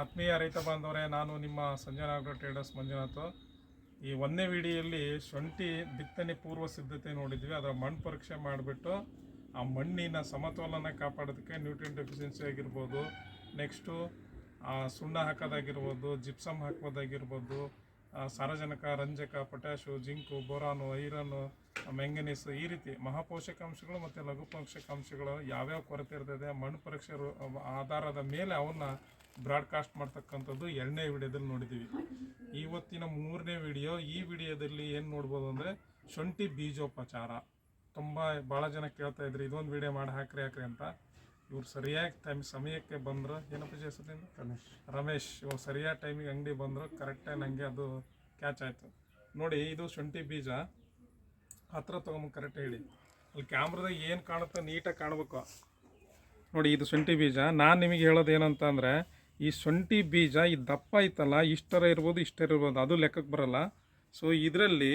ಆತ್ಮೀಯ ರೈತ ಬಾಂಧವರೇ, ನಾನು ನಿಮ್ಮ ಸಂಜನಾಗ್ರ ಟ್ರೇಡರ್ಸ್ ಮಂಜುನಾಥ್. ಈ ಒಂದನೇ ವಿಡಿಯಲ್ಲಿ ಶುಂಠಿ ಬಿತ್ತನೆ ಪೂರ್ವ ಸಿದ್ಧತೆ ನೋಡಿದ್ವಿ. ಅದರ ಮಣ್ಣು ಪರೀಕ್ಷೆ ಮಾಡಿಬಿಟ್ಟು ಆ ಮಣ್ಣಿನ ಸಮತೋಲನ ಕಾಪಾಡೋದಕ್ಕೆ ನ್ಯೂಟ್ರಿನ್ ಡೆಫಿಷಿಯನ್ಸಿ ಆಗಿರ್ಬೋದು ನೆಕ್ಸ್ಟು ಸುಣ್ಣ ಹಾಕೋದಾಗಿರ್ಬೋದು ಜಿಪ್ಸಮ್ ಹಾಕೋದಾಗಿರ್ಬೋದು ಸಾರಜನಕ, ರಂಜಕ potash zinc, boron iron manganese ಈ ರೀತಿ ಮಹಾಪೋಷಕಾಂಶಗಳು ಮತ್ತು ಲಘು ಪೋಷಕಾಂಶಗಳು ಯಾವ್ಯಾವ ಕೊರತೆ ಇರ್ತದೆ, ಮಣ್ಣು ಪರೀಕ್ಷೆ ಆಧಾರದ ಮೇಲೆ ಅವನ್ನ ಬ್ರಾಡ್ಕಾಸ್ಟ್ ಮಾಡ್ತಕ್ಕಂಥದ್ದು ಎರಡನೇ ವಿಡಿಯೋದಲ್ಲಿ ನೋಡಿದ್ದೀವಿ. ಇವತ್ತಿನ ಮೂರನೇ ವಿಡಿಯೋ ಈ ವಿಡಿಯೋದಲ್ಲಿ ಏನು ನೋಡ್ಬೋದು ಅಂದರೆ ಶುಂಠಿ ಬೀಜೋಪಚಾರ. ತುಂಬ ಭಾಳ ಜನ ಕೇಳ್ತಾ ಇದ್ರು ಇದೊಂದು ವಿಡಿಯೋ ಮಾಡಿ ಹಾಕ್ರಿ ಹಾಕ್ರಿ ಅಂತ. ಇವ್ರು ಸರಿಯಾಗಿ ಟೈಮ್ ಸಮಯಕ್ಕೆ ಬಂದರು ಏನಪ್ಪ ಹೆಸರಿಂದ ರಮೇಶ್. ರಮೇಶ್. ಇವ್ರು ಸರಿಯಾದ ಟೈಮಿಗೆ ಅಂಗಡಿ ಬಂದರು ಕರೆಕ್ಟಾಗಿ ನನಗೆ ಅದು ಕ್ಯಾಚ್ ಆಯಿತು. ನೋಡಿ ಇದು ಶುಂಠಿ ಬೀಜ. ಹತ್ರ ತೊಗೊಂಬ ಕರೆಕ್ಟ್ ಹೇಳಿ. ಅಲ್ಲಿ ಕ್ಯಾಮ್ರದಾಗ ಏನು ಕಾಣುತ್ತೆ ನೀಟಾಗಿ ಕಾಣಬೇಕು. ನೋಡಿ ಇದು ಶುಂಠಿ ಬೀಜ. ನಾನು ನಿಮಗೆ ಹೇಳೋದು ಏನಂತ ಅಂದರೆ ಈ ಶುಂಠಿ ಬೀಜ ಈ ದಪ್ಪ ಐತಲ್ಲ ಇಷ್ಟರ ಇರ್ಬೋದು ಇಷ್ಟರ ಇರ್ಬೋದು ಅದು ಲೆಕ್ಕಕ್ಕೆ ಬರಲ್ಲ. ಸೊ ಇದರಲ್ಲಿ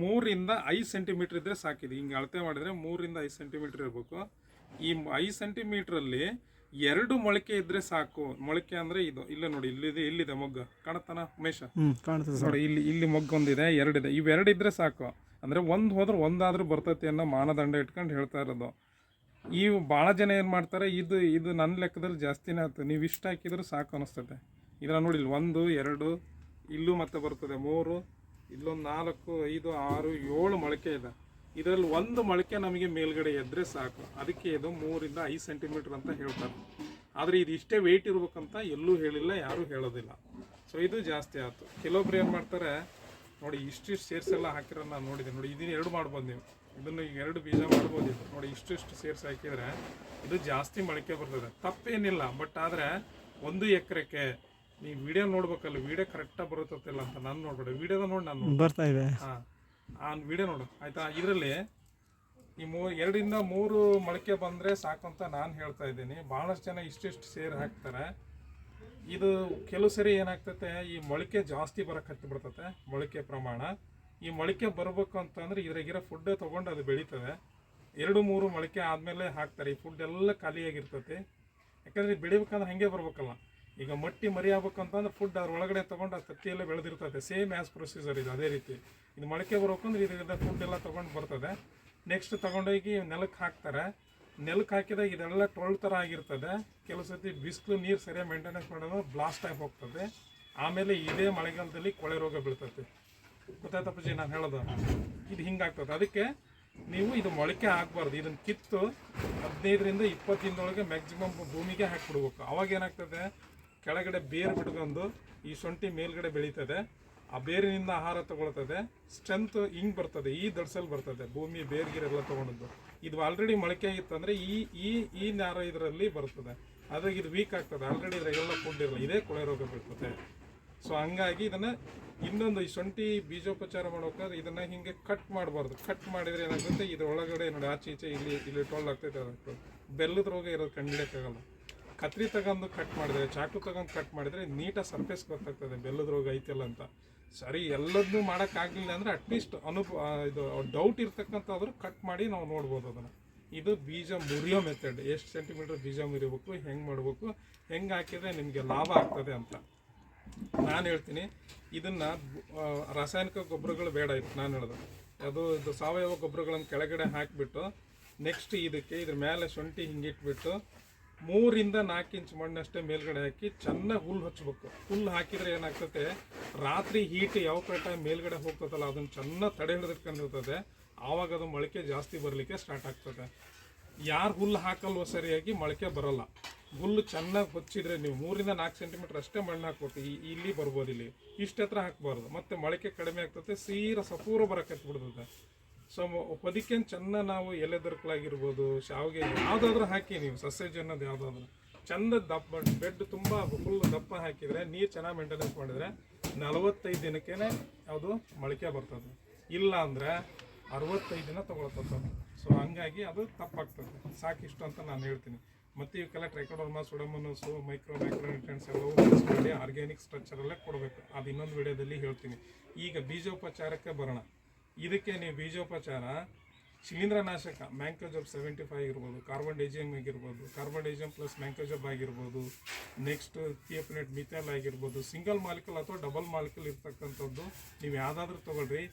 ಮೂರಿಂದ ಐದು ಸೆಂಟಿಮೀಟ್ರ್ ಇದ್ದರೆ ಸಾಕಿದೆ. ಹಿಂಗೆ ಅಳತೆ ಮಾಡಿದರೆ ಮೂರಿಂದ ಐದು ಸೆಂಟಿಮೀಟ್ರ್ ಇರಬೇಕು. ಈ ಐದು ಸೆಂಟಿಮೀಟ್ರಲ್ಲಿ ಎರಡು ಮೊಳಕೆ ಇದ್ದರೆ ಸಾಕು. ಮೊಳಕೆ ಅಂದರೆ ಇದು ಇಲ್ಲೇ ನೋಡಿ ಇಲ್ಲಿದೆ ಇಲ್ಲಿದೆ ಮೊಗ್ಗು. ಕಾಣತ್ತಾನ ಉಮೇಶ? ನೋಡಿ ಇಲ್ಲಿ ಇಲ್ಲಿ ಮೊಗ್ಗೊಂದಿದೆ ಎರಡಿದೆ. ಇವೆರಡು ಇದ್ರೆ ಸಾಕು. ಅಂದರೆ ಒಂದು ಹೋದ್ರೆ ಒಂದಾದ್ರೂ ಬರ್ತೈತಿ ಅನ್ನೋ ಮಾನದಂಡ ಇಟ್ಕೊಂಡು ಹೇಳ್ತಾ ಇರೋದು. ಈ ಭಾಳ ಜನ ಏನು ಮಾಡ್ತಾರೆ, ಇದು ಇದು ನನ್ನ ಲೆಕ್ಕದಲ್ಲಿ ಜಾಸ್ತಿನೇ ಆಯ್ತು ನೀವು ಇಷ್ಟು ಹಾಕಿದ್ರೆ ಸಾಕು ಅನಿಸ್ತದೆ. ಇದನ್ನ ನೋಡಿ ಇಲ್ಲಿ ಒಂದು, ಎರಡು, ಇಲ್ಲೂ ಮತ್ತೆ ಬರ್ತದೆ, ಮೂರು, ಇಲ್ಲೊಂದು ನಾಲ್ಕು, ಐದು, ಆರು, ಏಳು ಮೊಳಕೆ ಇದೆ. ಇದರಲ್ಲಿ ಒಂದು ಮೊಳಕೆ ನಮಗೆ ಮೇಲ್ಗಡೆ ಎದ್ರೆ ಸಾಕು. ಅದಕ್ಕೆ ಇದು ಮೂರಿಂದ ಐದು ಸೆಂಟಿಮೀಟರ್ ಅಂತ ಹೇಳ್ತಾರೆ. ಆದರೆ ಇದು ಇಷ್ಟೇ ವೆಯ್ಟ್ ಇರ್ಬೇಕಂತ ಎಲ್ಲೂ ಹೇಳಿಲ್ಲ, ಯಾರೂ ಹೇಳೋದಿಲ್ಲ. ಸೊ ಇದು ಜಾಸ್ತಿ ಆಯಿತು. ಕೆಲವೊಬ್ರು ಏನು ಮಾಡ್ತಾರೆ, ನೋಡಿ ಇಷ್ಟಿಷ್ಟು ಸೇರ್ಸೆಲ್ಲ ಹಾಕಿರೋ ನಾನು ನೋಡಿದ್ದೀನಿ. ನೋಡಿ, ಇದನ್ನ ಎರಡು ಮಾಡ್ಬೋದು ನೀವು. ಇದನ್ನು ಈಗ ಎರಡು ಬೀಜ ಮಾಡ್ಬೋದು ಇದು. ನೋಡಿ ಇಷ್ಟಿಷ್ಟು ಸೇರಿಸಿ ಹಾಕಿದರೆ ಇದು ಜಾಸ್ತಿ ಮೊಳಕೆ ಬರ್ತದೆ. ತಪ್ಪೇನಿಲ್ಲ ಬಟ್ ಆದರೆ ಒಂದು ಎಕರೆಕ್ಕೆ ನೀವು ವಿಡಿಯೋ ನೋಡ್ಬೇಕಲ್ಲ ವಿಡಿಯೋ ಕರೆಕ್ಟಾಗಿ ಬರುತ್ತಲ್ಲ ಅಂತ ನಾನು ನೋಡ್ಬೇಡ. ವಿಡಿಯೋದ ನೋಡಿ ನಾನು ಬರ್ತಾ ಇದೆ. ಹಾಂ ಆ ವಿಡಿಯೋ ನೋಡು. ಆಯಿತಾ? ಇದರಲ್ಲಿ ಈ ಮೂ ಎರಡರಿಂದ ಮೂರು ಮೊಳಕೆ ಬಂದರೆ ಸಾಕು ಅಂತ ನಾನು ಹೇಳ್ತಾ ಇದ್ದೀನಿ. ಭಾಳಷ್ಟು ಜನ ಇಷ್ಟಿಷ್ಟು ಸೇರಿ ಹಾಕ್ತಾರೆ. ಇದು ಕೆಲವು ಸರಿ ಏನಾಗ್ತತೆ ಈ ಮೊಳಕೆ ಜಾಸ್ತಿ ಬರಕ್ಕೆ ಹತ್ತಿ ಬಿಡ್ತತೆ ಮೊಳಕೆ ಪ್ರಮಾಣ. ಈ ಮೊಳಕೆ ಬರಬೇಕು ಅಂತಂದ್ರೆ ಇದ್ರಾಗಿರೋ ಫುಡ್ ತೊಗೊಂಡು ಅದು ಬೆಳೀತದೆ. ಎರಡು, ಮೂರು ಮೊಳಕೆ ಆದಮೇಲೆ ಹಾಕ್ತಾರೆ. ಈ ಫುಡ್ ಎಲ್ಲ ಖಾಲಿಯಾಗಿರ್ತೈತಿ. ಯಾಕಂದ್ರೆ ಬೆಳಿಬೇಕಂದ್ರೆ ಹಾಗೆ ಬರ್ಬೇಕಲ್ಲ. ಈಗ ಮಟ್ಟಿ ಮರಿ ಆಗ್ಬೇಕಂತಂದ್ರೆ ಫುಡ್ ಅದ್ರ ಒಳಗಡೆ ತೊಗೊಂಡು ಆ ತತ್ತಿಯೆಲ್ಲ ಬೆಳೆದಿರ್ತದೆ. ಸೇಮ್ ಆ್ಯಸ್ ಪ್ರೊಸೀಜರ್ ಇದು, ಅದೇ ರೀತಿ. ಇದು ಮೊಳಕೆ ಬರ್ಬೇಕಂದ್ರೆ ಇದರಿಂದ ಫುಡ್ ಎಲ್ಲ ತೊಗೊಂಡು ಬರ್ತದೆ. ನೆಕ್ಸ್ಟ್ ತೊಗೊಂಡೋಗಿ ನೆಲಕ್ಕೆ ಹಾಕ್ತಾರೆ. ನೆಲಕ್ಕೆ ಹಾಕಿದಾಗ ಇದೆಲ್ಲ ಟೊಳ್ ಥರ ಆಗಿರ್ತದೆ. ಕೆಲವು ಸತಿ ಬಿಸಿಲು ನೀರು ಸರಿಯಾಗಿ ಮೇಂಟೆನೆನ್ಸ್ ಮಾಡೋದು ಬ್ಲಾಸ್ಟ್ ಆಗಿ ಹೋಗ್ತದೆ. ಆಮೇಲೆ ಇದೇ ಮಳೆಗಾಲದಲ್ಲಿ ಕೊಳೆ ರೋಗ ಬೀಳ್ತದೆ ಗೊತ್ತಾಯ್ತಪ್ಪಜಿ ನಾನು ಹೇಳೋದು. ಇದು ಹಿಂಗಾಗ್ತದೆ. ಅದಕ್ಕೆ ನೀವು ಇದು ಮೊಳಕೆ ಹಾಕ್ಬಾರ್ದು ಇದನ್ನು ಕಿತ್ತು ಹದಿನೈದರಿಂದ ಇಪ್ಪತ್ತು ದಿನದೊಳಗೆ ಮ್ಯಾಕ್ಸಿಮಮ್ ಭೂಮಿಗೆ ಹಾಕಿಬಿಡ್ಬೇಕು. ಅವಾಗ ಏನಾಗ್ತದೆ? ಕೆಳಗಡೆ ಬೇರು ಬಿಡ್ಕೊಂಡು ಈ ಶುಂಠಿ ಮೇಲ್ಗಡೆ ಬೆಳೀತದೆ. ಆ ಬೇರಿನಿಂದ ಆಹಾರ ತಗೊಳ್ತದೆ. ಸ್ಟ್ರೆಂತ್ ಹಿಂಗ್ ಬರ್ತದೆ. ಈ ದಡ್ಸಲ್ ಬರ್ತದೆ. ಭೂಮಿ ಬೇರ್ಗಿರೆಲ್ಲ ತಗೊಂಡದ್ದು. ಇದು ಆಲ್ರೆಡಿ ಮೊಳಕೆ ಆಗಿತ್ತಂದ್ರೆ ಈ ಈ ಈ ನಾರ ಇದರಲ್ಲಿ ಬರ್ತದೆ. ಅದ್ರಾಗ ಇದು ವೀಕ್ ಆಗ್ತದೆ. ಆಲ್ರೆಡಿ ಇದ್ರಾಗೆಲ್ಲ ಫುಡ್ ಇರಲ್ಲ ಇದೇ ಕೊಳೆ ರೋಗ ಬೀಳ್ತದೆ. ಸೊ ಹಂಗಾಗಿ ಇದನ್ನ ಇನ್ನೊಂದು ಈ ಶುಂಠಿ ಬೀಜೋಪಚಾರ ಮಾಡ್ಬೇಕಾದ್ರೆ ಇದನ್ನ ಹಿಂಗೆ ಕಟ್ ಮಾಡಬಾರ್ದು. ಕಟ್ ಮಾಡಿದ್ರೆ ಏನಾಗುತ್ತೆ? ಇದ್ರ ಒಳಗಡೆ ನೋಡಿ, ಆಚೆ ಈಚೆ ಇಲ್ಲಿ ಇಲ್ಲಿ ಟೋಲ್ ಆಗ್ತೈತೆ ಅದಕ್ಕೆ. ಬೆಲ್ಲದ ರೋಗ ಇರೋದು ಕಂಡಿಡಿಯಕ್ಕಾಗಲ್ಲ ಕತ್ರಿ ತಗೊಂಡು ಕಟ್ ಮಾಡಿದ್ರೆ, ಚಾಕು ತಗೊಂಡು ಕಟ್ ಮಾಡಿದ್ರೆ ನೀಟಾಗಿ ಸರ್ಫೇಸ್ ಗೊತ್ತಾಗ್ತದೆ, ಬೆಲ್ಲದ ರೋಗ ಐತಲ್ಲ ಅಂತ. ಸರಿ, ಎಲ್ಲದನ್ನೂ ಮಾಡೋಕ್ಕಾಗಲಿಲ್ಲ ಅಂದರೆ ಅಟ್ಲೀಸ್ಟ್ ಅನುಭವ ಇದು ಡೌಟ್ ಇರ್ತಕ್ಕಂಥದ್ರು ಕಟ್ ಮಾಡಿ ನಾವು ನೋಡ್ಬೋದು ಅದನ್ನು. ಇದು ಬೀಜ ಮುರಿಯೋ ಮೆಥಡ್ ಎಷ್ಟು ಸೆಂಟಿಮೀಟರ್ ಬೀಜ ಮುರಿಬೇಕು, ಹೆಂಗೆ ಮಾಡಬೇಕು, ಹೆಂಗೆ ಹಾಕಿದ್ರೆ ನಿಮಗೆ ಲಾಭ ಆಗ್ತದೆ ಅಂತ. ನಾನು ಹೇಳ್ತೀನಿ, ಇದನ್ನ ರಾಸಾಯನಿಕ ಗೊಬ್ಬರಗಳು ಬೇಡ ಇತ್ತು ನಾನು ಹೇಳೋದು. ಅದು ಇದು ಸಾವಯವ ಗೊಬ್ಬರಗಳನ್ನು ಕೆಳಗಡೆ ಹಾಕಿಬಿಟ್ಟು ನೆಕ್ಸ್ಟ್ ಇದಕ್ಕೆ ಇದ್ರ ಮೇಲೆ ಶುಂಠಿ ಹಿಂಗಿಟ್ಬಿಟ್ಟು, ಮೂರಿಂದ ನಾಲ್ಕು ಇಂಚ್ ಮಣ್ಣಷ್ಟೇ ಮೇಲ್ಗಡೆ ಹಾಕಿ ಚೆನ್ನಾಗಿ ಹುಲ್ಲು ಹಚ್ಬೇಕು. ಹುಲ್ಲು ಹಾಕಿದ್ರೆ ಏನಾಗ್ತದೆ, ರಾತ್ರಿ ಹೀಟ್ ಯಾವ ಕಡೆ ಮೇಲ್ಗಡೆ ಹೋಗ್ತದಲ್ಲ, ಅದನ್ನು ಚೆನ್ನಾಗಿ ತಡೆ ಹಿಡಿದಿಟ್ಕೊಂಡಿರ್ತದೆ ಆವಾಗ ಅದು ಮೊಳಕೆ ಜಾಸ್ತಿ ಬರಲಿಕ್ಕೆ ಸ್ಟಾರ್ಟ್ ಆಗ್ತದೆ. ಯಾರು ಹುಲ್ಲು ಹಾಕಲ್ವೋ ಸರಿಯಾಗಿ ಮೊಳಕೆ ಬರಲ್ಲ. ಹುಲ್ಲು ಚೆನ್ನಾಗಿ ಹೊಚ್ಚಿದ್ರೆ ನೀವು ಮೂರಿಂದ ನಾಲ್ಕು ಸೆಂಟಿಮೀಟರ್ ಅಷ್ಟೇ ಮಣ್ಣು ಹಾಕ್ಬೇಕು ಇಲ್ಲಿ ಬರ್ಬೋದು ಇಲ್ಲಿ. ಇಷ್ಟು ಹತ್ರ ಹಾಕ್ಬಾರ್ದು. ಮತ್ತೆ ಮೊಳಕೆ ಕಡಿಮೆ ಆಗ್ತದೆ, ಸೀರ ಸಪೂರ ಬರಕ್ಕೆ ಬಿಡ್ತದೆ ಸೊ ಹೊದಿಕೆ ಚೆನ್ನಾಗಿ ನಾವು ಎಲೆದರ್ಕಲಾಗಿರ್ಬೋದು ಶಾವಿಗೆ ಯಾವುದಾದ್ರೂ ಹಾಕಿ ನೀವು ಸಸ್ಯಜ ಅನ್ನೋದು ಯಾವುದಾದ್ರೂ. ಚಂದ ದಪ್ಪ ಬೆಡ್ ತುಂಬ ಫುಲ್ ದಪ್ಪ ಹಾಕಿದರೆ, ನೀರು ಚೆನ್ನಾಗಿ ಮೇಂಟೆನೆನ್ಸ್ ಮಾಡಿದರೆ ನಲವತ್ತೈದು ದಿನಕ್ಕೇ ಯಾವುದು ಮೊಳಕೆ ಬರ್ತದೆ. ಇಲ್ಲ ಅಂದರೆ ಅರವತ್ತೈದು ದಿನ ತೊಗೊಳ್ತದೆ ಸೊ ಹಂಗಾಗಿ ಅದು ತಪ್ಪಾಗ್ತದೆ. ಸಾಕಿಷ್ಟು ಅಂತ ನಾನು ಹೇಳ್ತೀನಿ. ಮತ್ತು ಇವಕ್ಕೆಲ್ಲ Trichoderma Pseudomonas micro micro nutrients ಎಲ್ಲವೂ ಮಾಡಿ ಆರ್ಗ್ಯಾನಿಕ್ ಸ್ಟ್ರಕ್ಚರಲ್ಲೇ ಕೊಡಬೇಕು. ಅದು ಇನ್ನೊಂದು ವಿಡಿಯೋದಲ್ಲಿ ಹೇಳ್ತೀನಿ. ಈಗ ಬೀಜೋಪಚಾರಕ್ಕೆ ಬರೋಣ. ಇದಕ್ಕೆ ನೀವು ಬೀಜೋಪಚಾರ ಶಿಲೀಂಧ್ರನಾಶಕ ಮ್ಯಾಂಕೋಜಬ್ ಸೆವೆಂಟಿ ಫೈವ್ ಇರ್ಬೋದು, ಕಾರ್ಬನ್ ಡೈಜಿಯಮ್ ಆಗಿರ್ಬೋದು, ಕಾರ್ಬನ್ ಡೈಜಿಯಮ್ ಪ್ಲಸ್ ಮ್ಯಾಂಕೋಜಬ್ ಆಗಿರ್ಬೋದು, ನೆಕ್ಸ್ಟ್ ಥಿಯಪ್ನೆಟ್ ಮಿಥೈಲ್ ಆಗಿರ್ಬೋದು, ಸಿಂಗಲ್ ಮಾಲಿಕಲ್ ಅಥವಾ ಡಬಲ್ ಮಾಲಿಕಲ್ ಇರ್ತಕ್ಕಂಥದ್ದು ನೀವು ಯಾವುದಾದ್ರೂ ತೊಗೊಳ್ರಿ.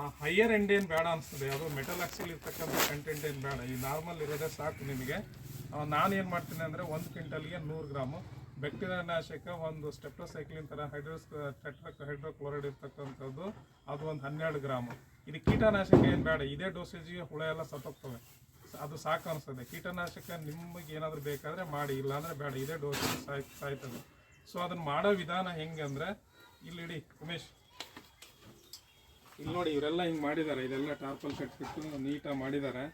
ಆ ಹೈಯರ್ ಎಂಡ್ ಏನು ಬೇಡ ಅನಿಸ್ತದೆ ಅದು ಮೆಟಲ್ ಆಕ್ಸಿಲ್ ಇರ್ತಕ್ಕಂಥ ಕಂಟೆಂಟ್ ಏನು ಬೇಡ, ಈ ನಾರ್ಮಲ್ ಇರೋದೇ ಸಾಕು ನಿಮಗೆ. ನಾನು ಏನು ಮಾಡ್ತೀನಿ ಅಂದರೆ ಒಂದು ಕ್ವಿಂಟಲ್ಗೆ ನೂರು ಗ್ರಾಮು ಬ್ಯಾಕ್ಟೀರಿಯಾ ನಾಶಕ ಒಂದು ಸ್ಟೆಪ್ಟೋಸೈಕ್ಲಿನ್ ಥರ ಹೈಡ್ರೋಸ್ ಟೆಟ್ರಕ್ ಹೈಡ್ರೋಕ್ಲೋರೈಡ್ ಇರ್ತಕ್ಕಂಥದ್ದು, ಅದು ಒಂದು ಹನ್ನೆರಡು ಗ್ರಾಮು. ಇದು ಕೀಟನಾಶಕ ಏನು ಬೇಡ, ಇದೇ ಡೋಸೇಜಿಗೆ ಹುಳ ಎಲ್ಲ ಸತ್ತೋಗ್ತವೆ. ಅದು ಸಾಕು ಅನಿಸ್ತದೆ ಕೀಟನಾಶಕ ನಿಮಗೆ ಏನಾದರೂ ಬೇಕಾದರೆ ಮಾಡಿ, ಇಲ್ಲಾಂದರೆ ಬೇಡ, ಇದೇ ಡೋಸೇಜ್ ಸಾಯ್ ಸಾಯ್ತದೆ. ಸೊ ಅದನ್ನು ಮಾಡೋ ವಿಧಾನ ಹೆಂಗೆ ಅಂದರೆ, ಇಲ್ಲಿ ಇಡಿ, ಉಮೇಶ್. ಇಲ್ಲಿ ನೋಡಿ, ಇವರೆಲ್ಲ ಹಿಂಗೆ ಮಾಡಿದ್ದಾರೆ. ಇದೆಲ್ಲ ಟಾರ್ಪಲ್ ಕಟ್ಬಿಟ್ಟು ನೀಟಾಗಿ ಮಾಡಿದ್ದಾರೆ.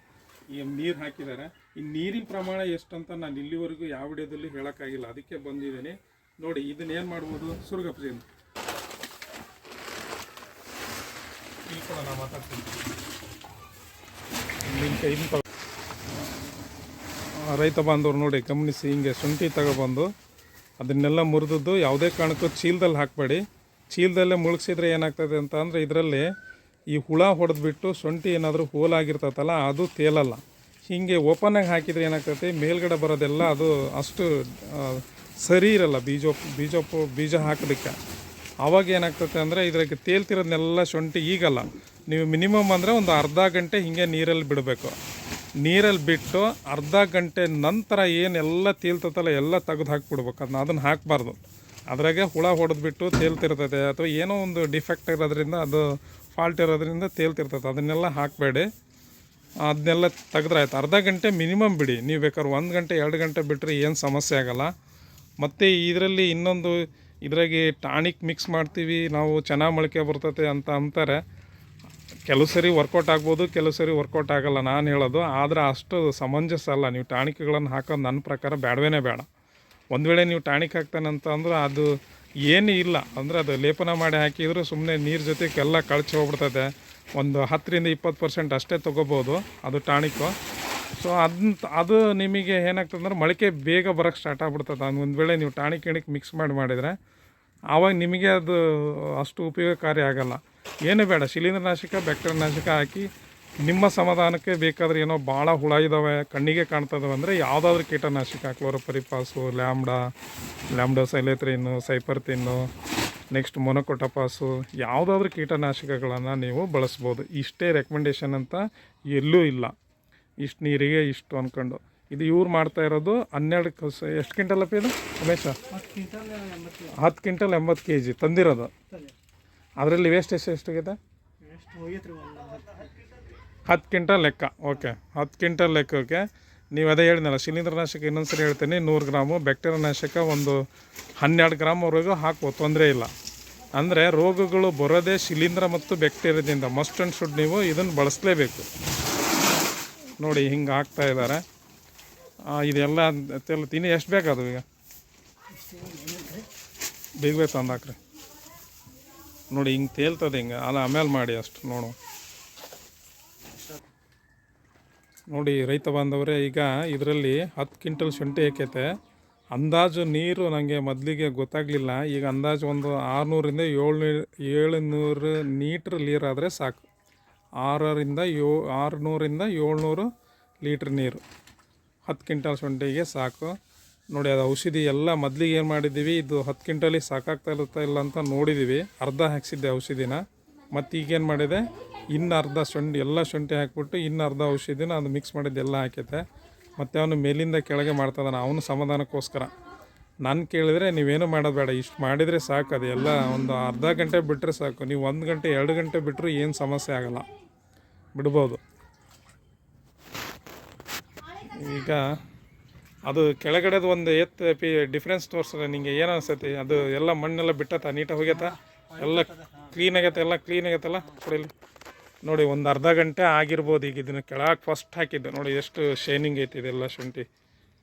ಈ ನೀರು ಹಾಕಿದ್ದಾರೆ. ಈ ನೀರಿನ ಪ್ರಮಾಣ ಎಷ್ಟಂತ ನಾನು ಇಲ್ಲಿವರೆಗೂ ಯಾವ ವಿಡಿಯೋದಲ್ಲಿ ಹೇಳೋಕ್ಕಾಗಿಲ್ಲ. ಅದಕ್ಕೆ ಬಂದಿದ್ದೀನಿ. ನೋಡಿ ಇದನ್ನೇನು ಮಾಡ್ಬೋದು? ಸುರ್ಗಪ್ರಿಯಿಂದ ಈ ಕೂಡ ಮಾತಾಡ್ತೀನಿ ರೈತ ಬಾಂಧವ್ರು ನೋಡಿ ಗಮನಿಸಿ ಹಿಂಗೆ ಶುಂಠಿ ತಗೊಬಂದು ಅದನ್ನೆಲ್ಲ ಮುರಿದದ್ದು ಯಾವುದೇ ಕಾರಣಕ್ಕೂ ಚೀಲದಲ್ಲಿ ಹಾಕಬೇಡಿ. ಚೀಲದಲ್ಲೇ ಮುಳುಗಿಸಿದ್ರೆ ಏನಾಗ್ತದೆ ಅಂತ ಅಂದರೆ ಇದರಲ್ಲಿ ಈ ಹುಳ ಹೊಡೆದ್ಬಿಟ್ಟು ಶುಂಠಿ ಏನಾದರೂ ಹೋಲಾಗಿರ್ತೈತಲ್ಲ, ಅದು ತೇಲಲ್ಲ. ಹೀಗೆ ಓಪನಾಗಿ ಹಾಕಿದರೆ ಏನಾಗ್ತೈತಿ, ಮೇಲ್ಗಡೆ ಬರೋದೆಲ್ಲ ಅದು ಅಷ್ಟು ಸರಿ ಇರಲ್ಲ ಬೀಜೋಪ್ ಬೀಜೋಪ್ ಬೀಜ ಹಾಕೋದಕ್ಕೆ ಆವಾಗ ಏನಾಗ್ತೈತೆ ಅಂದರೆ ಇದ್ರಾಗೆ ತೇಲ್ತಿರೋದನ್ನೆಲ್ಲ ಶುಂಠಿ ಈಗಲ್ಲ. ನೀವು ಮಿನಿಮಮ್ ಅಂದರೆ ಒಂದು ಅರ್ಧ ಗಂಟೆ ಹೀಗೆ ನೀರಲ್ಲಿ ಬಿಡಬೇಕು. ನೀರಲ್ಲಿ ಬಿಟ್ಟು ಅರ್ಧ ಗಂಟೆ ನಂತರ ಏನೆಲ್ಲ ತೇಲ್ತೈತಲ್ಲ ಎಲ್ಲ ತೆಗೆದು ಹಾಕ್ಬಿಡ್ಬೇಕು. ಅದನ್ನ, ಅದನ್ನು ಹಾಕಬಾರ್ದು. ಅದರಾಗೆ ಹುಳ ಹೊಡೆದ್ಬಿಟ್ಟು ತೇಲ್ತಿರ್ತೈತೆ ಅಥವಾ ಏನೋ ಒಂದು ಡಿಫೆಕ್ಟ್ ಇರೋದ್ರಿಂದ ಅದು ಫಾಲ್ಟ್ ಇರೋದ್ರಿಂದ ತೇಲ್ತಿರ್ತೈತೆ. ಅದನ್ನೆಲ್ಲ ಹಾಕಬೇಡಿ. ಅದನ್ನೆಲ್ಲ ತೆಗೆದ್ರಾಯ್ತು ಅರ್ಧ ಗಂಟೆ ಮಿನಿಮಮ್ ಬಿಡಿ. ನೀವು ಬೇಕಾದ್ರೆ ಒಂದು ಗಂಟೆ, ಎರಡು ಗಂಟೆ ಬಿಟ್ಟರೆ ಏನು ಸಮಸ್ಯೆ ಆಗೋಲ್ಲ. ಮತ್ತು ಇದರಲ್ಲಿ ಇನ್ನೊಂದು ಇದ್ರಾಗೆ ಟಾನಿಕ್ ಮಿಕ್ಸ್ ಮಾಡ್ತೀವಿ. ನಾವು ಚೆನ್ನಾಗಿ ಮೊಳಕೆ ಬರ್ತೈತೆ ಅಂತ ಅಂತಾರೆ. ಕೆಲವು ಸರಿ ವರ್ಕೌಟ್ ಆಗ್ಬೋದು, ಕೆಲವು ಸರಿ ವರ್ಕೌಟ್ ಆಗೋಲ್ಲ ನಾನು ಹೇಳೋದು. ಆದರೆ ಅಷ್ಟು ಸಮಂಜಸ ಅಲ್ಲ. ನೀವು ಟಾನಿಕ್ಗಳನ್ನು ಹಾಕೋದು ನನ್ನ ಪ್ರಕಾರ ಬೇಡವೇ ಬೇಡ. ಒಂದು ವೇಳೆ ನೀವು ಟಾನಿಕ್ ಹಾಕ್ತಾನೆ ಅಂದ್ರೆ ಅದು ಏನೂ ಇಲ್ಲ, ಅಂದರೆ ಅದು ಲೇಪನ ಮಾಡಿ ಹಾಕಿದರೂ ಸುಮ್ಮನೆ ನೀರು ಜೊತೆಗೆಲ್ಲ ಕಳಚಿ ಹೋಗ್ಬಿಡ್ತದೆ. ಒಂದು ಹತ್ತರಿಂದ ಇಪ್ಪತ್ತು ಪರ್ಸೆಂಟ್ ಅಷ್ಟೇ ತೊಗೋಬೋದು, ಅದು ಟಾಣಿಕ್ಕು ಸೊ ಅದನ್ನ ಅದು ನಿಮಗೆ ಏನಾಗ್ತದೆ ಅಂದ್ರೆ ಮೊಳಕೆ ಬೇಗ ಬರೋಕ್ಕೆ ಸ್ಟಾರ್ಟ್ ಆಗ್ಬಿಡ್ತದೆ. ಅದು ಒಂದು ವೇಳೆ ನೀವು ಟಾಣಿಕ್ ಗಿಣಿಕ್ ಮಿಕ್ಸ್ ಮಾಡಿ ಮಾಡಿದರೆ, ಆವಾಗ ನಿಮಗೆ ಅದು ಅಷ್ಟು ಉಪಯೋಗಕಾರಿ ಆಗಲ್ಲ. ಏನು ಬೇಡ, ಶಿಲೀಂಧ್ರನಾಶಕ, ಬ್ಯಾಕ್ಟೀರಿಯಾನಾಶಕ ಹಾಕಿ ನಿಮ್ಮ ಸಮಾಧಾನಕ್ಕೆ ಬೇಕಾದ್ರೆ ಏನೋ ಭಾಳ ಹುಳ ಇದ್ದಾವೆ ಕಣ್ಣಿಗೆ ಕಾಣ್ತದವೆ ಅಂದರೆ ಯಾವುದಾದ್ರೂ ಕೀಟನಾಶಕ ಕ್ಲೋರೋಪರಿಪಾಸು ಲ್ಯಾಮ್ಡಾ ಲ್ಯಾಮ್ಡೋ ಸೈಲೆತ್ರಿನ್ನು ಸೈಪರ್ತಿನ್ನು ನೆಕ್ಸ್ಟ್ ಮೊನೊಕೊಟಪಾಸು ಯಾವುದಾದ್ರೂ ಕೀಟನಾಶಕಗಳನ್ನು ನೀವು ಬಳಸ್ಬೋದು. ಇಷ್ಟೇ ರೆಕಮೆಂಡೇಶನ್ ಅಂತ ಎಲ್ಲೂ ಇಲ್ಲ. ಇಷ್ಟು ನೀರಿಗೆ ಇಷ್ಟು ಅಂದ್ಕೊಂಡು ಇದು ಇವ್ರು ಮಾಡ್ತಾ ಇರೋದು ಹನ್ನೆರಡು ಕಸ ಎಷ್ಟು ಕ್ವಿಂಟಲ್ ಅಪ್ಪ ಇದು? ಉಮೇಶ? ಹತ್ತು ಕ್ವಿಂಟಲ್ ಎಂಬತ್ತು ಕೆ ಜಿ ತಂದಿರೋದು ಅದರಲ್ಲಿ ವೇಸ್ಟ್ ಎಷ್ಟು ಎಷ್ಟಾಗಿದೆ ಹತ್ತು ಕ್ವಿಂಟಲ್ ಲೆಕ್ಕ, ಓಕೆ, ಹತ್ತು ಕ್ವಿಂಟಲ್ ಲೆಕ್ಕಕ್ಕೆ ನೀವು ಅದೇ ಹೇಳಿದ್ನಲ್ಲ, ಶಿಲೀಂಧ್ರನಾಶಕ ಇನ್ನೊಂದು ಸರಿ ಹೇಳ್ತೀನಿ, ನೂರು ಗ್ರಾಮು, ಬ್ಯಾಕ್ಟೀರಿಯಾನಾಶಕ ಒಂದು ಹನ್ನೆರಡು ಗ್ರಾಮ್ವರೆಗೂ ಹಾಕುವ ತೊಂದರೆ ಇಲ್ಲ. ಅಂದರೆ ರೋಗಗಳು ಬರೋದೇ ಶಿಲೀಂಧ್ರ ಮತ್ತು ಬ್ಯಾಕ್ಟೀರಿಯಾದಿಂದ. ಮಸ್ಟ್ ಆ್ಯಂಡ್ ಶುಡ್ ನೀವು ಇದನ್ನು ಬಳಸಲೇಬೇಕು. ನೋಡಿ, ಹಿಂಗೆ ಹಾಕ್ತಾ ಇದ್ದಾರೆ. ಇದೆಲ್ಲ ತಿನ್ನಿ, ಎಷ್ಟು ಬೇಕಾದ ಈಗ? ಬೇಗ ತಂದು ಹಾಕ್ರಿ. ನೋಡಿ, ಹಿಂಗೆ ತೇಲ್ತದೆ ಹಿಂಗೆ. ಅಲ್ಲ, ಆಮೇಲೆ ಮಾಡಿ ಅಷ್ಟು ನೋಡು ನೋಡಿ, ರೈತ ಬಾಂಧವರೇ, ಈಗ ಇದರಲ್ಲಿ ಹತ್ತು ಕ್ವಿಂಟಲ್ ಶುಂಠಿ ಹಾಕೈತೆ ಅಂದಾಜು ನೀರು ನನಗೆ ಮೊದಲಿಗೆ ಗೊತ್ತಾಗಲಿಲ್ಲ. ಈಗ ಅಂದಾಜು ಒಂದು ಆರುನೂರಿಂದ ಏಳ್ನೂರು ಏಳುನೂರು ಲೀಟ್ರ್ ನೀರಾದರೆ ಸಾಕು. ಆರರಿಂದ ಯೋ, ಆರುನೂರಿಂದ ಏಳ್ನೂರು ಲೀಟ್ರ್ ನೀರು. ಹತ್ತು ಕ್ವಿಂಟಲ್ ಶುಂಠಿಗೆ ಸಾಕು. ನೋಡಿ, ಅದು ಔಷಧಿ ಎಲ್ಲ ಮೊದಲಿಗೆ ಏನು ಮಾಡಿದ್ದೀವಿ, ಇದು ಹತ್ತು ಕ್ವಿಂಟಲಿಗೆ ಸಾಕಾಗ್ತಾ ಇರುತ್ತಾ ಇಲ್ಲ ಅಂತ ನೋಡಿದ್ದೀವಿ. ಅರ್ಧ ಹಾಕ್ಸಿದ್ದೆ ಔಷಧಿನ. ಮತ್ತು ಈಗೇನು ಮಾಡಿದೆ? ಇನ್ನು ಅರ್ಧ ಶುಂಠಿ, ಎಲ್ಲ ಶುಂಠಿ ಹಾಕ್ಬಿಟ್ಟು ಇನ್ನು ಅರ್ಧ ಔಷಧಿನ ಅದು ಮಿಕ್ಸ್ ಮಾಡಿದ್ದು ಎಲ್ಲ ಹಾಕೈತೆ ಮತ್ತು ಅವನು ಮೇಲಿಂದ ಕೆಳಗೆ ಮಾಡ್ತಾಯಿದ್ದಾನೆ ಅವನು ಸಮಾಧಾನಕ್ಕೋಸ್ಕರ. ನಾನು ಕೇಳಿದರೆ ನೀವೇನು ಮಾಡೋದು ಬೇಡ, ಇಷ್ಟು ಮಾಡಿದರೆ ಸಾಕು, ಅದು ಎಲ್ಲ ಒಂದು ಅರ್ಧ ಗಂಟೆ ಬಿಟ್ಟರೆ ಸಾಕು. ನೀವು ಒಂದು ಗಂಟೆ, ಎರಡು ಗಂಟೆ ಬಿಟ್ಟರು ಏನು ಸಮಸ್ಯೆ ಆಗೋಲ್ಲ. ಬಿಡ್ಬೋದು. ಈಗ ಅದು ಕೆಳಗಡೆದು ಒಂದು ಎತ್ ಪಿ ಡಿಫ್ರೆನ್ಸ್ ತೋರಿಸಿದ್ರೆ ನಿಂಗೆ ಏನು ಅನಿಸ್ತೈತಿ? ಅದು ಎಲ್ಲ ಮಣ್ಣೆಲ್ಲ ಬಿಟ್ಟತ್ತ? ನೀಟಾಗಿ ಹೋಗ್ಯತ ಎಲ್ಲ ಕ್ಲೀನ್ ಆಗೈತೆ ಕ್ಲೀನ್ ಆಗೈತಲ್ಲ ಕೊಡಿಲಿ ನೋಡಿ, ಒಂದು ಅರ್ಧ ಗಂಟೆ ಆಗಿರ್ಬೋದು ಈಗ ಇದನ್ನು ಕೆಳಗೆ ಫಸ್ಟ್ ಹಾಕಿದ್ದೆ. ನೋಡಿ, ಎಷ್ಟು ಶೈನಿಂಗ್ ಐತಿ ಇದೆಲ್ಲ ಶುಂಠಿ.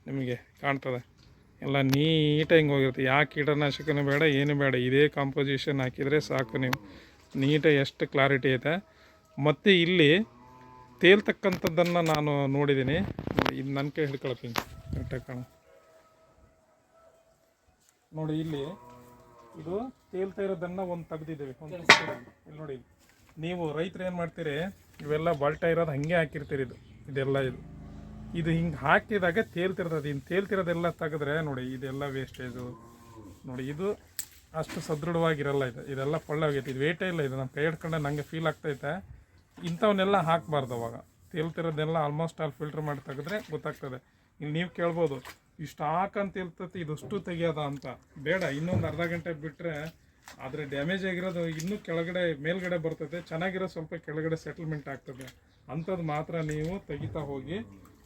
ನಿಮಗೆ ಕಾಣ್ತದೆ. ಎಲ್ಲ ನೀಟಾಗಿ ಹಿಂಗೆ ಹೋಗಿರುತ್ತೆ. ಯಾವ ಕೀಟನಾಶಕನೂ ಬೇಡ, ಏನು ಬೇಡ. ಇದೇ ಕಾಂಪೋಸಿಷನ್ ಹಾಕಿದರೆ ಸಾಕು ನೀವು. ನೀಟಾಗಿ ಎಷ್ಟು ಕ್ಲಾರಿಟಿ ಐತೆ. ಮತ್ತು ಇಲ್ಲಿ ತೇಲ್ತಕ್ಕಂಥದ್ದನ್ನು ನಾನು ನೋಡಿದ್ದೀನಿ. ನೋಡಿ, ಇದು ನನ್ನ ಕೈ ಹಿಡ್ಕೊಳಕ್ಕೆ ಕರೆಕ್ಟಾಗಿ ಕಾಣ ನೋಡಿ, ಇಲ್ಲಿ ಇದು ತೇಲ್ತಾ ಇರೋದನ್ನು ಒಂದು ತೆಗ್ದಿದ್ದೇವೆ ಒಂದು ಇಲ್ಲಿ ನೋಡಿ ನೀವು ರೈತರು ಏನು ಮಾಡ್ತೀರಿ ಇವೆಲ್ಲ ಬಾಲ್ಟ ಇರೋದು ಹಾಗೆ ಹಾಕಿರ್ತೀರಿ ಇದು ಇದೆಲ್ಲ ಇದು. ಇದು ಹಿಂಗೆ ಹಾಕಿದಾಗ ತೇಲ್ತಿರ್ತದೆ ಇನ್ನು ತೇಲ್ತಿರೋದೆಲ್ಲ ತೆಗೆದ್ರೆ ನೋಡಿ ಇದೆಲ್ಲ ವೇಸ್ಟೇಜು ನೋಡಿ ಇದು ಅಷ್ಟು ಸದೃಢವಾಗಿರಲ್ಲ ಇದು. ಇದೆಲ್ಲ ಪಳ್ಳಾಗೈತೆ ಇದು ವೇಟೇ ಇಲ್ಲ ಇದು. ನಮ್ಮ ಕೈ ಹಿಡ್ಕೊಂಡೆ ನನಗೆ ಫೀಲ್ ಆಗ್ತೈತೆ ಇಂಥವನ್ನೆಲ್ಲ ಹಾಕಬಾರ್ದು ಅವಾಗ. ತೇಲ್ತಿರೋದೆಲ್ಲ ಆಲ್ಮೋಸ್ಟ್ ಆಲ್ ಫಿಲ್ಟರ್ ಮಾಡಿ ತೆಗೆದ್ರೆ ಗೊತ್ತಾಗ್ತದೆ. ಇಲ್ಲಿ ನೀವು ಕೇಳ್ಬೋದು ಇಷ್ಟು ಹಾಕಂತ ಇರ್ತತಿ, ಇದಷ್ಟು ತೆಗಿಯೋದ ಅಂತ. ಬೇಡ, ಇನ್ನೊಂದು ಅರ್ಧ ಗಂಟೆ ಬಿಟ್ಟರೆ ಆದರೆ ಡ್ಯಾಮೇಜ್ ಆಗಿರೋದು ಇನ್ನೂ ಕೆಳಗಡೆ, ಮೇಲ್ಗಡೆ ಬರ್ತದೆ ಚೆನ್ನಾಗಿರೋ ಸ್ವಲ್ಪ ಕೆಳಗಡೆ ಸೆಟಲ್ಮೆಂಟ್ ಆಗ್ತದೆ. ಅಂಥದ್ದು ಮಾತ್ರ ನೀವು ತೆಗಿತಾ ಹೋಗಿ.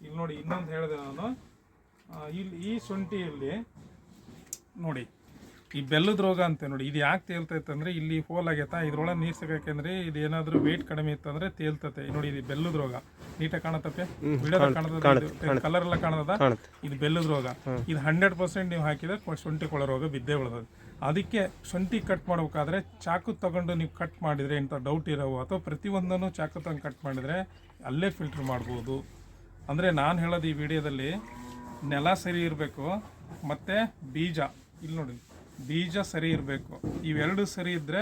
ಇಲ್ಲಿ ನೋಡಿ ಇನ್ನೊಂದು ಹೇಳಿದೆ ನಾನು. ಇಲ್ಲಿ ಈ ಶುಂಠಿಯಲ್ಲಿ ನೋಡಿ. ಈ ಬೆಲ್ಲದ ರೋಗ ಅಂತ ನೋಡಿ ಇದು ಯಾಕೆ ತೇಲ್ತೈತೆ ಅಂದ್ರೆ ಇಲ್ಲಿ ಹೋಲ್ ಆಗೈತಾ ಇದ್ರೊಳಗೆ ನೀರು ಸಿಗಬೇಕಂದ್ರೆ ಇದು ಏನಾದರೂ ವೆಯ್ಟ್ ಕಡಿಮೆ ಇತ್ತಂದ್ರೆ ತೇಲ್ತತೆ. ನೋಡಿ ಇದು ಬೆಲ್ಲದ ರೋಗ. ನೀಟಾಗಿ ಕಾಣತತೆ ವಿಡಿಯೋದಾಗ ಕಾಣದ ಕಲರ್ ಎಲ್ಲ ಕಾಣದ ಇದು ಬೆಲ್ಲದ ರೋಗ. ಇದು ಹಂಡ್ರೆಡ್ ಪರ್ಸೆಂಟ್ ನೀವು ಹಾಕಿದ್ರೆ ಶುಂಠಿ ಕೊಳ ರೋಗ ಬಿದ್ದೇ ಉಳದ ಅದಕ್ಕೆ ಶುಂಠಿ ಕಟ್ ಮಾಡ್ಬೇಕಾದ್ರೆ ಚಾಕು ತಗೊಂಡು ನೀವು ಕಟ್ ಮಾಡಿದ್ರೆ ಇಂಥ ಡೌಟ್ ಇರೋವು ಅಥವಾ ಪ್ರತಿಯೊಂದನ್ನು ಚಾಕು ತಗೊಂಡು ಕಟ್ ಮಾಡಿದ್ರೆ ಅಲ್ಲೇ ಫಿಲ್ಟರ್ ಮಾಡ್ಬೋದು. ಅಂದರೆ ನಾನು ಹೇಳೋದು ಈ ವಿಡಿಯೋದಲ್ಲಿ ನೆಲ ಸರಿ ಇರಬೇಕು ಮತ್ತು ಬೀಜ. ಇಲ್ಲಿ ನೋಡಿ. ಬೀಜ ಸರಿ ಇರಬೇಕು. ಇವೆರಡು ಸರಿ ಇದ್ದರೆ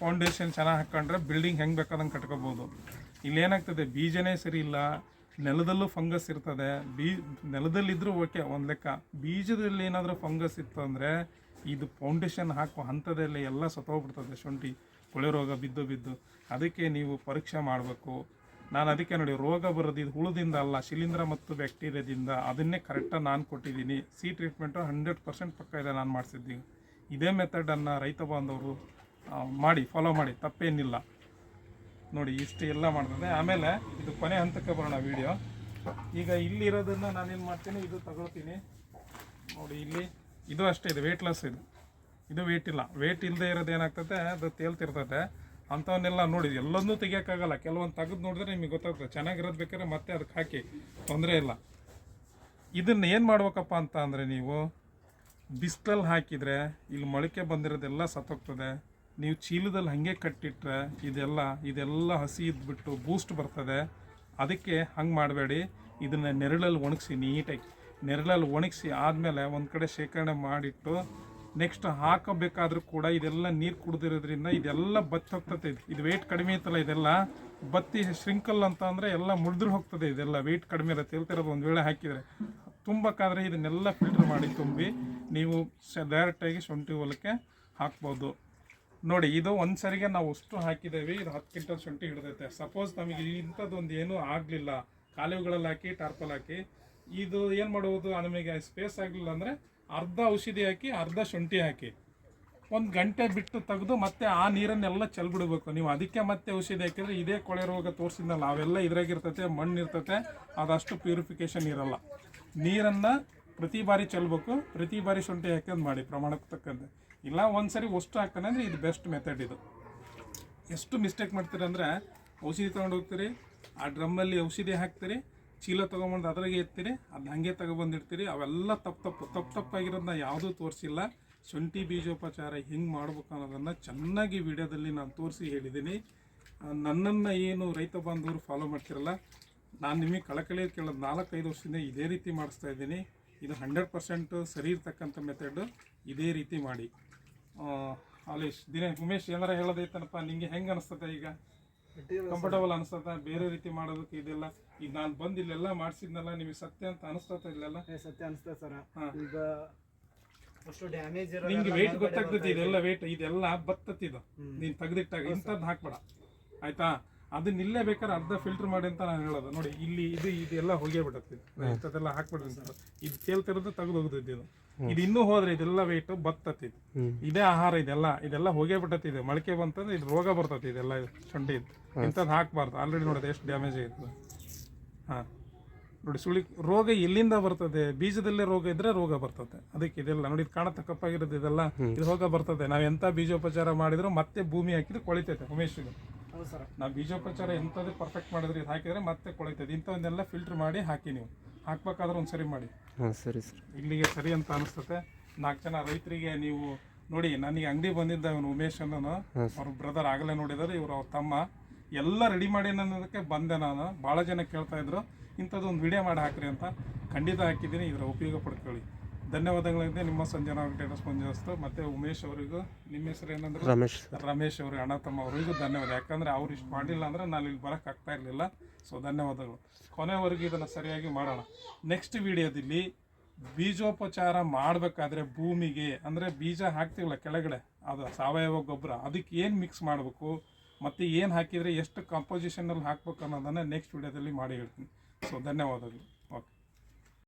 ಫೌಂಡೇಶನ್ ಚೆನ್ನಾಗಿ ಹಾಕ್ಕೊಂಡ್ರೆ ಬಿಲ್ಡಿಂಗ್ ಹೆಂಗೆ ಬೇಕಾದಂಗೆ ಕಟ್ಕೋಬೋದು. ಇಲ್ಲೇನಾಗ್ತದೆ ಬೀಜನೇ ಸರಿ ಇಲ್ಲ, ನೆಲದಲ್ಲೂ ಫಂಗಸ್ ಇರ್ತದೆ, ಬೀ ನೆಲದಲ್ಲಿದ್ದರೂ ಓಕೆ ಒಂದು ಲೆಕ್ಕ. ಬೀಜದಲ್ಲಿ ಏನಾದರೂ ಫಂಗಸ್ ಇತ್ತು ಅಂದರೆ ಇದು ಫೌಂಡೇಶನ್ ಹಾಕುವ ಹಂತದಲ್ಲಿ ಎಲ್ಲ ಸತ್ತೋಗ್ಬಿಡ್ತದೆ ಶುಂಠಿ, ಕೊಳೆ ರೋಗ ಬಿದ್ದು ಬಿದ್ದು. ಅದಕ್ಕೆ ನೀವು ಪರೀಕ್ಷೆ ಮಾಡಬೇಕು. ನಾನು ಅದಕ್ಕೆ ನೋಡಿ, ರೋಗ ಬರೋದು ಇದು ಹುಳದಿಂದ ಅಲ್ಲ, ಶಿಲೀಂಧ್ರ ಮತ್ತು ಬ್ಯಾಕ್ಟೀರಿಯಾದಿಂದ ಅದನ್ನೇ ಕರೆಕ್ಟಾಗಿ ನಾನು ಕೊಟ್ಟಿದ್ದೀನಿ. ಸಿ ಟ್ರೀಟ್ಮೆಂಟು ಹಂಡ್ರೆಡ್ ಪರ್ಸೆಂಟ್ ಪಕ್ಕ ಇದೆ ನಾನು ಮಾಡಿಸಿದ್ದೀನಿ. ಇದೇ ಮೆಥಡನ್ನು ರೈತ ಬಾಂಧವರು ಮಾಡಿ ಫಾಲೋ ಮಾಡಿ, ತಪ್ಪೇನಿಲ್ಲ. ನೋಡಿ, ಇಷ್ಟು ಎಲ್ಲ ಮಾಡ್ತದೆ ಆಮೇಲೆ ಇದು ಕೊನೆ ಹಂತಕ್ಕೆ ಬರೋಣ ವಿಡಿಯೋ ಈಗ ಇಲ್ಲಿರೋದನ್ನು ನಾನೇನು ಮಾಡ್ತೀನಿ? ಇದು ತಗೊಳ್ತೀನಿ. ನೋಡಿ, ಇಲ್ಲಿ, ಇದು ಅಷ್ಟೇ, ಇದು ವೇಟ್ಲೆಸ್ ಇದು. ಇದು ವೇಟ್ ಇಲ್ಲ. ವೇಟ್ ಇಲ್ಲದೆ ಇರೋದು ಏನಾಗ್ತದೆ ಅದು ತೇಲ್ತಿರ್ತದೆ ಅಂಥವನ್ನೆಲ್ಲ ನೋಡಿ, ಎಲ್ಲದನ್ನೂ ತೆಗಿಯೋಕ್ಕಾಗಲ್ಲ. ಕೆಲವೊಂದು ತೆಗೆದು ನೋಡಿದ್ರೆ ನಿಮಗೆ ಗೊತ್ತಾಗ್ತದೆ. ಚೆನ್ನಾಗಿರೋದು ಬೇಕಾದ್ರೆ ಮತ್ತೆ ಅದಕ್ಕೆ ಹಾಕಿ. ತೊಂದರೆ ಇಲ್ಲ. ಇದನ್ನು ಏನು ಮಾಡ್ಬೇಕಪ್ಪ ಅಂತ ಅಂದರೆ ನೀವು ಬಿಸಿಲಲ್ಲಿ ಹಾಕಿದರೆ, ಇಲ್ಲಿ ಮೊಳಕೆ ಬಂದಿರೋದೆಲ್ಲ ಸತ್ತೋಗ್ತದೆ. ನೀವು ಚೀಲದಲ್ಲಿ ಹಾಗೆ ಕಟ್ಟಿಟ್ರೆ ಇದೆಲ್ಲ ಇದೆಲ್ಲ ಹಸಿ ಇದ್ಬಿಟ್ಟು ಬೂಸ್ಟ್ ಬರ್ತದೆ. ಅದಕ್ಕೆ ಹಂಗೆ ಮಾಡಬೇಡಿ. ಇದನ್ನು ನೆರಳಲ್ಲಿ ಒಣಗಿಸಿ ನೀಟಾಗಿ. ನೆರಳಲ್ಲಿ ಒಣಗಿಸಿ ಆದಮೇಲೆ ಒಂದು ಕಡೆ ಶೇಖರಣೆ ಮಾಡಿಟ್ಟು ನೆಕ್ಸ್ಟ್ ಹಾಕಬೇಕಾದ್ರೂ ಕೂಡ ಇದೆಲ್ಲ ನೀರು ಕುಡ್ದಿರೋದ್ರಿಂದ ಇದೆಲ್ಲ ಬತ್ತಿ ಹೋಗ್ತದೆ. ಇದು ಇದು ವೆಯ್ಟ್ ಕಡಿಮೆ ಇತ್ತಲ್ಲ ಇದೆಲ್ಲ? ಬತ್ತಿ ಶ್ರಿಂಕಲ್ ಅಂತ ಅಂದರೆ ಎಲ್ಲ ಮುರಿದ್ರು ಹೋಗ್ತದೆ ಇದೆಲ್ಲ ವೆಯ್ಟ್ ಕಡಿಮೆ ಇರುತ್ತೆ. ಹೇಳ್ತಿರೋದು ಒಂದು ವೇಳೆ ಹಾಕಿದರೆ. ತುಂಬಕ್ಕಾದ್ರೆ ಇದನ್ನೆಲ್ಲ ಫಿಲ್ಟರ್ ಮಾಡಿ ತುಂಬಿ ನೀವು ಡೈರೆಕ್ಟಾಗಿ ಶುಂಠಿ ಹೊಲಕ್ಕೆ ಹಾಕ್ಬೋದು. ನೋಡಿ, ಇದು ಒಂದು ಸರಿಗೆ ನಾವು ಅಷ್ಟು ಹಾಕಿದ್ದೇವೆ. ಇದು ಹತ್ತು ಕ್ವಿಂಟಲ್ ಶುಂಠಿ ಹಿಡಿದೈತೆ. ಸಪೋಸ್ ನಮಗೆ ಇಂಥದ್ದೊಂದು ಏನೂ ಆಗಲಿಲ್ಲ. ಕಾಲುವೆಗಳಲ್ಲಿ ಹಾಕಿ ಟಾರ್ಪಲ್ ಹಾಕಿ. ಇದು ಏನು ಮಾಡುವುದು? ನಮಗೆ ಸ್ಪೇಸ್ ಆಗಲಿಲ್ಲ ಅಂದರೆ ಅರ್ಧ ಔಷಧಿ ಹಾಕಿ, ಅರ್ಧ ಶುಂಠಿ ಹಾಕಿ. ಒಂದು ಗಂಟೆ ಬಿಟ್ಟು ತೆಗೆದು ಮತ್ತೆ ಆ ನೀರನ್ನೆಲ್ಲ ಚೆಲ್ಬಿಡ್ಬೇಕು. ನೀವು ಅದಕ್ಕೆ ಮತ್ತೆ ಔಷಧಿ ಹಾಕಿದ್ರೆ ಇದೇ ಕೊಳೆ ರೋಗ ತೋರಿಸಿದ್ನಲ್ಲ, ಅವೆಲ್ಲ ಇದ್ರಾಗಿರ್ತತೆ ಮಣ್ಣು ಇರ್ತತೆ ಅದಷ್ಟು ಪ್ಯೂರಿಫಿಕೇಶನ್ ಇರಲ್ಲ. ನೀರನ್ನು ಪ್ರತಿ ಬಾರಿ ಚೆಲ್ಬೇಕು, ಪ್ರತಿ ಬಾರಿ ಶುಂಠಿ ಹಾಕೊಂಡು ಮಾಡಿ, ಪ್ರಮಾಣಕ್ಕೆ ತಕ್ಕಂತೆ. ಇಲ್ಲ, ಒಂದ್ಸರಿ ಅಷ್ಟು ಹಾಕ್ತಾನೆ ಅಂದರೆ ಇದು ಬೆಸ್ಟ್ ಮೆಥಡ್ ಇದು. ಎಷ್ಟು ಮಿಸ್ಟೇಕ್ ಮಾಡ್ತೀರಿ ಅಂದರೆ, ಔಷಧಿ ತೊಗೊಂಡು ಹೋಗ್ತೀರಿ, ಆ ಡ್ರಮ್ಮಲ್ಲಿ ಔಷಧಿ ಹಾಕ್ತೀರಿ, ಚೀಲ ತೊಗೊಂಬಂದು ಅದ್ರಾಗೆ ಎತ್ತೀರಿ ಅದು ಹಾಗೆ ತಗೊಬಂದಿರ್ತೀರಿ ಅವೆಲ್ಲ ತಪ್ಪು ತಪ್ಪು ತಪ್ಪು ತಪ್ಪಾಗಿರೋದನ್ನ ಯಾವುದೂ ತೋರಿಸಿಲ್ಲ. ಶುಂಠಿ ಬೀಜೋಪಚಾರ ಹೆಂಗೆ ಮಾಡ್ಬೇಕು ಅನ್ನೋದನ್ನು ಚೆನ್ನಾಗಿ ವಿಡಿಯೋದಲ್ಲಿ ನಾನು ತೋರಿಸಿ ಹೇಳಿದ್ದೀನಿ ನನ್ನನ್ನು ಏನು ರೈತ ಬಾಂಧವರು ಫಾಲೋ ಮಾಡ್ತಿರಲ್ಲ ನಾನು ನಿಮಗೆ ಕಳಕಳಿ ಕೇಳೋದು ನಾಲ್ಕೈದು ವರ್ಷದಿಂದ ಇದೇ ರೀತಿ ಮಾಡಿಸ್ತಾ ಇದ್ದೀನಿ. ಇದು ಹಂಡ್ರೆಡ್ ಪರ್ಸೆಂಟ್ ಸರಿ ಇರ್ತಕ್ಕಂಥ ಮೆಥಡ್ ಇದೇ ರೀತಿ ಮಾಡಿ. ಅಲೇಶ್ ದಿನೇ ಉಮೇಶ್ ಏನಾರ ಹೇಳೋದೈತನಪ್ಪ ನಿಮಗೆ ಹೆಂಗೆ ಅನಿಸ್ತದೆ ಈಗ? ಕಂಫರ್ಟಬಲ್ ಅನಿಸ್ತದ? ಬೇರೆ ರೀತಿ ಮಾಡೋದಕ್ಕೆ ಇದೆಲ್ಲ? ಈಗ ನಾನು ಬಂದು ಇಲ್ಲೆಲ್ಲ ಮಾಡಿಸಿದ್ನಲ್ಲ ನಿಮಗೆ ಸತ್ಯ ಅಂತ ಅನಿಸ್ತದ ಇಲ್ಲೆಲ್ಲ? ಸತ್ಯ ಅನಿಸ್ತದೆ ಸರ್. ಹಾ. ಈಗ ಅಷ್ಟು ಡ್ಯಾಮೇಜ್ ನಿಂಗೆ ವೇಟ್ ಗೊತ್ತಾಗ್ತೈತಿ ಇದೆಲ್ಲ ವೇಟ್ ಇದೆಲ್ಲ ಬತ್ತತ್ತಿದು ನೀನು ತೆಗೆದಿಟ್ಟಾಗ ಇಂಥದ್ದು ಹಾಕ್ಬೇಡ. ಆಯ್ತಾ? ಅದನ್ನ ಇಲ್ಲೇ ಬೇಕಾದ್ರೆ ಅರ್ಧ ಫಿಲ್ಟರ್ ಮಾಡಿ ಅಂತ ನಾನು ಹೇಳೋದು. ನೋಡಿ ಇಲ್ಲಿ ಇದು ಇದೆಲ್ಲ ಹೋಗೇ ಬಿಡತ್ತೆ ಇಂಥದ್ದೆಲ್ಲ ಹಾಕ್ಬಿಡ್ರಿ ಅಂತ ಇದು ತೇಲ್ತಿರೋದು ತೆಗೆದು ಹೋಗ್ತೈತಿ ಇದು. ಇದು ಇನ್ನೂ ಹೋದ್ರೆ ಇದೆಲ್ಲ ವೇಟ್ ಬತ್ತತಿ ಇದೇ. ಆಹಾರ ಇದೆಲ್ಲ. ಇದೆಲ್ಲ ಹೋಗೇ ಬಿಟ್ಟತಿ ಇದು. ಮೊಳಕೆ ಬಂತಂದ್ರೆ ಇದು ರೋಗ ಬರ್ತತಿ ಇದೆಲ್ಲ ಚಂಡಿ ಶುಂಠಿ ಇಂಥದ್ದು ಹಾಕ್ಬಾರ್ದು. ಆಲ್ರೆಡಿ ನೋಡೋದು ಎಷ್ಟು ಡ್ಯಾಮೇಜ್ ಆಗಿರ್ತದೆ ಹಾಂ. ನೋಡಿ ಸುಳಿ ರೋಗ ಎಲ್ಲಿಂದ ಬರ್ತದೆ? ಬೀಜದಲ್ಲೇ ರೋಗ ಇದ್ರೆ ರೋಗ ಬರ್ತದೆ. ಅದಕ್ಕೆ ಇದೆಲ್ಲ ನೋಡಿ ಇದು ಕಾಣತ್ತ ಕಪ್ಪಾಗಿರೋದು ಇದೆಲ್ಲ ಇದು ರೋಗ ಬರ್ತದೆ. ನಾವು ಎಂಥ ಬೀಜೋಪಚಾರ ಮಾಡಿದ್ರು ಮತ್ತೆ ಭೂಮಿ ಹಾಕಿದ್ರೆ ಕೊಳಿತೈತೆ ಉಮೇಶ್ ಇದು ಹೌದು ಸರ್. ನಾವು ಬೀಜೋಪಚಾರ ಎಂಥದ್ದು ಪರ್ಫೆಕ್ಟ್ ಮಾಡಿದ್ರೆ ಇದು ಹಾಕಿದ್ರೆ ಮತ್ತೆ ಕೊಳಿತೈತೆ. ಇಂಥವನ್ನೆಲ್ಲ ಫಿಲ್ಟರ್ ಮಾಡಿ ಹಾಕಿ ನೀವು. ಹಾಕ್ಬೇಕಾದ್ರೆ ಒಂದು ಸರಿ ಮಾಡಿ ಸರಿ ಸರ್. ಇಲ್ಲಿಗೆ ಸರಿ ಅಂತ ಅನಿಸ್ತದೆ ನಾಲ್ಕು ಜನ ರೈತರಿಗೆ ನೀವು ನೋಡಿ ನನಗೆ ಅಂಗಡಿ ಬಂದಿದ್ದ ಅವನು ಉಮೇಶ್ ಅನ್ನೋನು. ಅವ್ರ ಬ್ರದರ್ ಆಗಲೇ ನೋಡಿದಾರೆ ಇವರು ಅವ್ರ ತಮ್ಮ. ಎಲ್ಲ ರೆಡಿ ಮಾಡಿ ಅನ್ನೋದಕ್ಕೆ ಬಂದೆ ನಾನು. ಭಾಳ ಜನ ಕೇಳ್ತಾ ಇದ್ರು. ಇಂಥದ್ದು ಒಂದು ವಿಡಿಯೋ ಮಾಡಿ ಹಾಕ್ರಿ ಅಂತ ಖಂಡಿತ ಹಾಕಿದ್ದೀನಿ. ಇದರ ಉಪಯೋಗ ಪಡ್ಕೊಳ್ಳಿ. ಧನ್ಯವಾದಗಳಿಂದ ನಿಮ್ಮ ಸಂಜನಾ ವೆಂಕಟೇಶ ಸ್ಪಂಜಿಸ್ತು ಮತ್ತು ಉಮೇಶ್ ಅವರಿಗೂ. ನಿಮ್ಮ ಹೆಸರು ಏನಂದ್ರೆ? ರಮೇಶ್ ರಮೇಶ್ ಅವರು ಅಣ್ಣ ತಮ್ಮ ಅವರಿಗೂ ಧನ್ಯವಾದ. ಯಾಕಂದರೆ ಅವ್ರು ಇಷ್ಟು ಮಾಡಿಲ್ಲ ಅಂದ್ರೆ ನಾನು ಇಲ್ಲಿ ಬರೋಕ್ಕಾಗ್ತಾ ಇರಲಿಲ್ಲ. ಸೊ ಧನ್ಯವಾದಗಳು. ಕೊನೆವರೆಗೂ ಇದನ್ನು ಸರಿಯಾಗಿ ಮಾಡೋಣ. ನೆಕ್ಸ್ಟ್ ವಿಡಿಯೋದಲ್ಲಿ ಬೀಜೋಪಚಾರ ಮಾಡಬೇಕಾದ್ರೆ ಭೂಮಿಗೆ ಅಂದರೆ ಬೀಜ ಹಾಕ್ತೀವಲ್ಲ ಕೆಳಗಡೆ ಅದು ಸಾವಯವ ಗೊಬ್ಬರ ಅದಕ್ಕೆ ಏನು ಮಿಕ್ಸ್ ಮಾಡಬೇಕು ಮತ್ತು ಏನು ಹಾಕಿದರೆ ಎಷ್ಟು ಕಂಪೋಸಿಷನಲ್ಲಿ ಹಾಕ್ಬೇಕು ಅನ್ನೋದನ್ನು ನೆಕ್ಸ್ಟ್ ವಿಡಿಯೋದಲ್ಲಿ ಮಾಡಿ ಹೇಳ್ತೀನಿ. ಸೊ ಧನ್ಯವಾದಗಳು